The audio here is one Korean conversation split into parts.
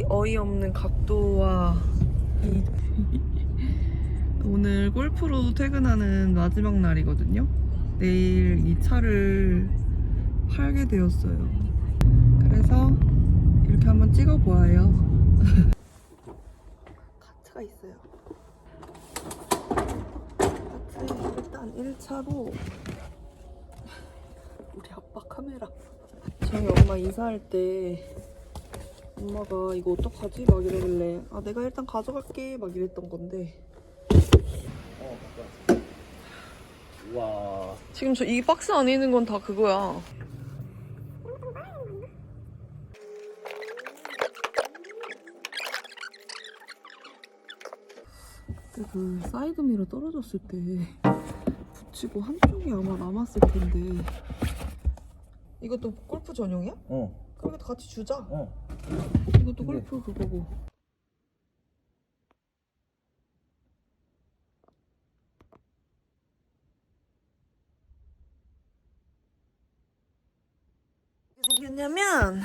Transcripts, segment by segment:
이 어이없는 각도와 이 오늘 골프로 퇴근하는 마지막 날이거든요. 내일 이 차를 팔게 되었어요. 그래서 이렇게 한번 찍어 보아요. 카트가 있어요. 카트 일단 1차로 우리 아빠 카메라. 저희 엄마 이사할 때 엄마가 이거 어떡하지? 막 이러길래 아 내가 일단 가져갈게 막 이랬던 건데 와. 지금 저 이 박스 안에 있는 건 다 그거야. 그 사이드 미러 떨어졌을 때 붙이고 한쪽이 아마 남았을 텐데 이것도 골프 전용이야? 어. 그럼 같이 주자. 어. 이것도 근데- 골프 그거고. 어떻게 생겼냐면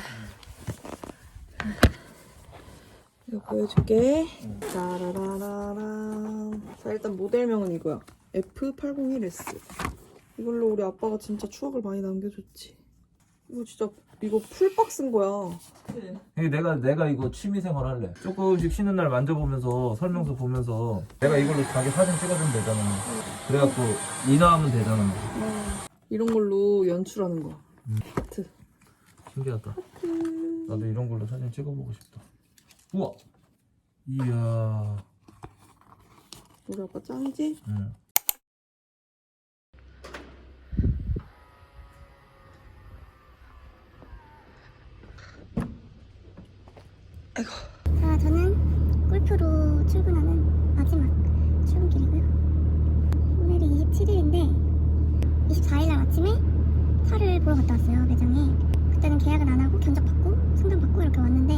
이거 보여줄게. 짜라라라란. 자 일단 모델명은 이거야. F801S. 이걸로 우리 아빠가 진짜 추억을 많이 남겨줬지. 이거 진짜 이거 풀박스인 거야. 이게 내가 내가 이거 취미 생활 할래. 조금씩 쉬는 날 만져보면서 설명서 보면서 내가 이걸로 자기 사진 찍어주면 되잖아. 그래갖고 인화하면 되잖아. 이런 걸로 연출하는 거야. 음. 하트. 신기하다. 나도 이런 걸로 사진 찍어보고 싶다. 우와. 이야. 우리 아빠 짱이지? 응. 자, 저는 골프로 출근하는 마지막 출근길이고요. 오늘이 27일인데 24일 날 아침에 차를 보러 갔다 왔어요 매장에. 그때는 계약은 안 하고 견적 받고 상담 받고 이렇게 왔는데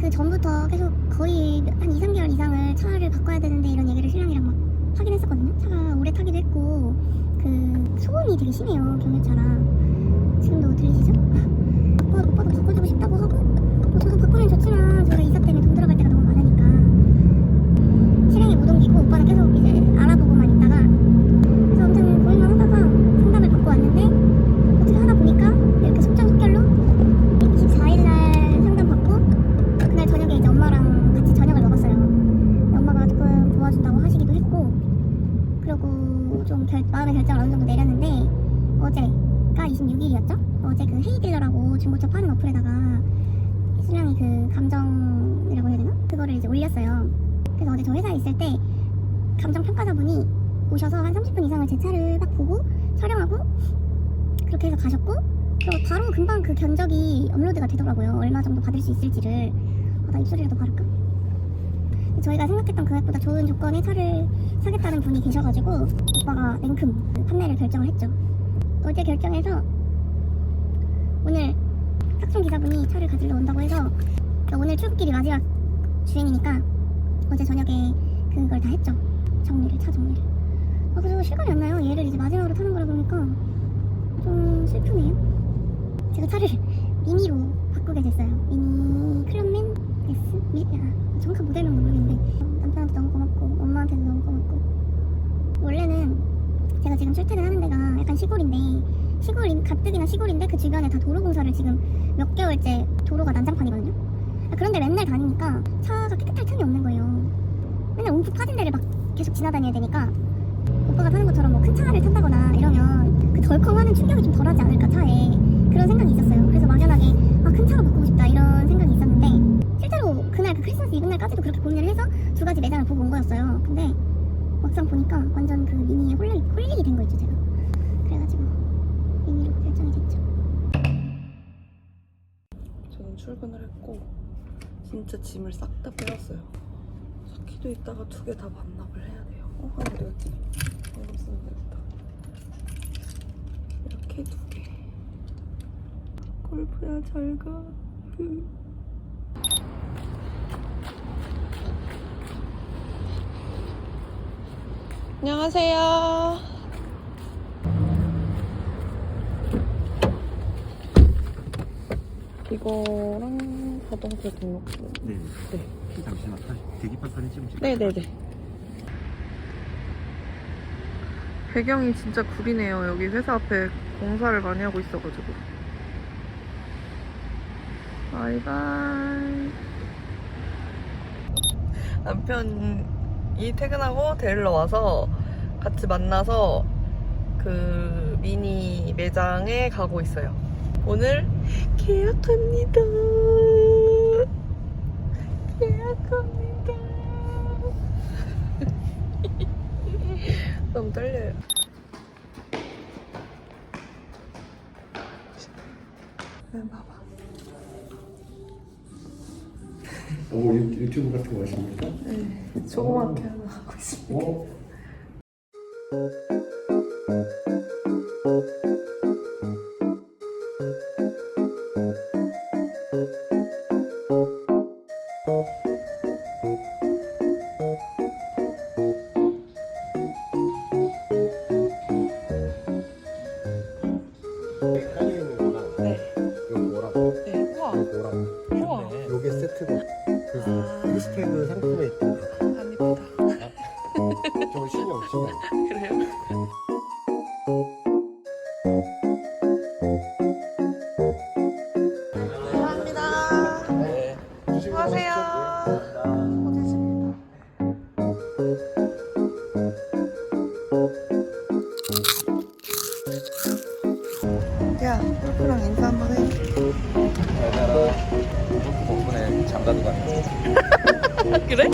그 전부터 계속 거의 한 2, 3개월 이상을 차를 바꿔야 되는데 이런 얘기를 신랑이랑 막 하긴 했었거든요. 차가 오래 타기도 했고 그 소음이 되게 심해요 경유차랑. 지금도 들리시죠? 오빠, 오빠도 바꿔주고 싶다고 하고 뭐 저도 바꾸면 좋지만 저희가 이사 때문에 돈 들어갈 때가 너무 많으니까 실행에 못 옮기고 오빠는 계속 이제 알아보고만 있다가 그래서 아무튼 고민만 하다가 상담을 받고 왔는데 어떻게 하다 보니까 이렇게 속전속결로 24일날 상담 받고 그날 저녁에 이제 엄마랑 같이 저녁을 먹었어요 엄마가 조금 도와준다고 하시기도 했고 그리고 좀 결, 마음의 결정을 어느 정도 내렸는데 어제가 26일이었죠? 어제 그 헤이딜러라고 중고차 파는 어플에다가 신랑이 그 감정이라고 해야 되나? 그거를 이제 올렸어요. 그래서 어제 저 회사에 있을 때 감정 평가사분이 오셔서 한 30분 이상을 제 차를 딱 보고 촬영하고 그렇게 해서 가셨고 그리고 바로 금방 그 견적이 업로드가 되더라고요. 얼마 정도 받을 수 있을지를 아, 나 입술이라도 바를까? 저희가 생각했던 금액보다 좋은 조건의 차를 사겠다는 분이 계셔가지고 오빠가 냉큼 판매를 결정을 했죠. 어제 결정해서 오늘 탁송 기사분이 차를 가지러 온다고 해서 그러니까 오늘 출근길이 마지막 주행이니까 어제 저녁에 그걸 다 했죠. 정리를 차 정리를. 아 그래서 실감이 안 나요. 얘를 이제 마지막으로 타는 거라 보니까 좀 슬프네요. 제가 차를 미니로 바꾸게 됐어요. 미니 클럽맨 S 미 아, 정확한 모델명은 모르겠는데 남편한테 너무 고맙고 엄마한테도 너무 고맙고 원래는 제가 지금 출퇴근하는 데가 약간 시골인데 시골인 가뜩이나 시골인데 그 주변에 다 도로 공사를 지금 몇 개월째 도로가 난장판이거든요. 아, 그런데 맨날 다니니까 차가 깨끗할 틈이 없는 거예요. 맨날 움푹 파진 데를 막 계속 지나다녀야 되니까 오빠가 타는 것처럼 뭐 큰 차를 탄다거나 이러면 그 덜컹하는 충격이 좀 덜하지 않을까 차에 그런 생각이 있었어요. 그래서 막연하게 아 큰 차로 바꾸고 싶다 이런 생각이 있었는데 실제로 그날 그 크리스마스 이브날까지도 그렇게 고민을 해서 두 가지 매장을 보고 온 거였어요. 근데 막상 보니까 완전 그 미니에 홀리, 홀리게 된 거 있죠 제가. 그래가지고 미니로 결정이 됐죠. 출근을 했고 진짜 짐을 싹 다 빼왔어요. 차키도 이따가 두 개 다 반납을 해야 돼요. 어 하나 어디 갔지? 방금 쓰면 되겠다. 이렇게 두 개. 골프야 잘 가. 안녕하세요. 이거랑 자동차 등록증. 네. 네. 잠시만 사진 대기판 사진 찍으실까요? 네네네. 배경이 진짜 구리네요. 여기 회사 앞에 공사를 많이 하고 있어가지고. 바이바이. 남편이 퇴근하고 데리러 와서 같이 만나서 그 미니 매장에 가고 있어요. 오늘 계약합니다. 계약합니다. 너무 떨려요. 네, 봐봐. 오 유- 유튜브 같은 거 하십니까? 네, 조그맣게 하나 하고 있습니다. 어? 그래요? 감사합니다. 네. 수고하세요. 야, 골프랑 인사 한번 해. 잘 가라. 덕분에 장가도 가네. 그래?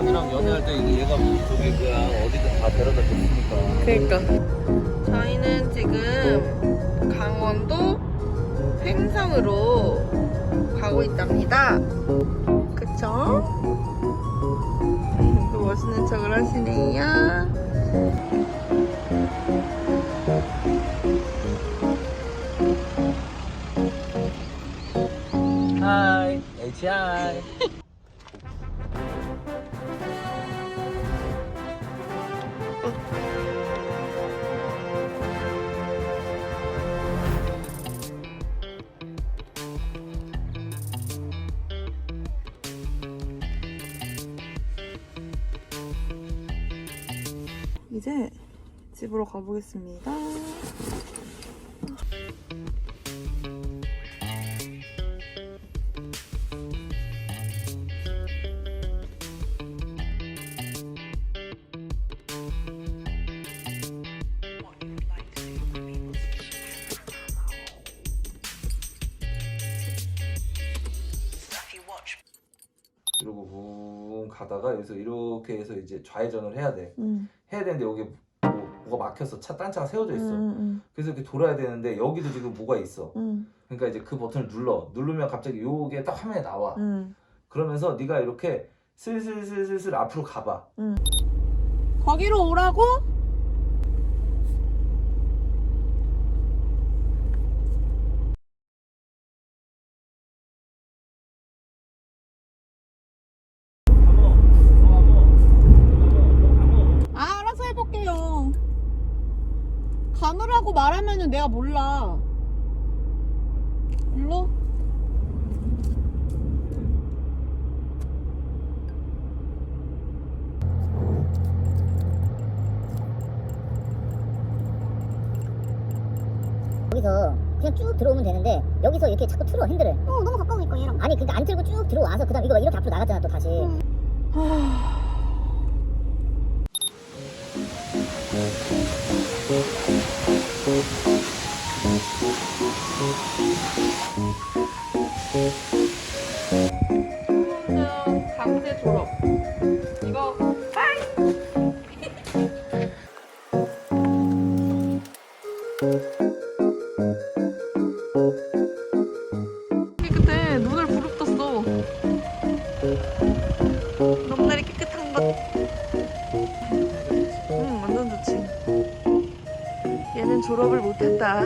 언니랑 연애할 때 얘가 저기 그냥 어디든 다 데려다 줬으니까. 그러니까 저희는 지금 강원도 횡성으로 가고 있답니다. 그쵸? 또 멋있는 척을 하시네요. 하이, HI. 이제 집으로 가보겠습니다. 이러고 붕 가다가 여기서 이렇게 해서 이제 좌회전을 해야 돼. 응, 해야 되는데 여기 뭐, 뭐가 막혀서 차, 딴 차가 세워져 있어. 응, 그래서 이렇게 돌아야 되는데 여기도 지금 뭐가 있어. 응, 그러니까 이제 그 버튼을 눌러. 누르면 갑자기 요게 딱 화면에 나와. 응. 그러면서 네가 이렇게 슬슬슬슬슬 앞으로 가봐. 거기로 오라고? 아, 알아서 해볼게요. 가느라고 말하면은 내가 몰라. 일로? 여기서 그냥 쭉 들어오면 되는데 여기서 이렇게 자꾸 틀어 핸들을. 어 너무 가까우니까 얘랑. 아니 근데 안 틀고 쭉 들어와서 그 다음 이거 이렇게 앞으로 나갔잖아 또 다시 강제 졸업. 이거 깨끗해. 눈을 부릅떴어. 너무나리 깨끗한 것. 응, 완전 좋지. 얘는 졸업을 못했다.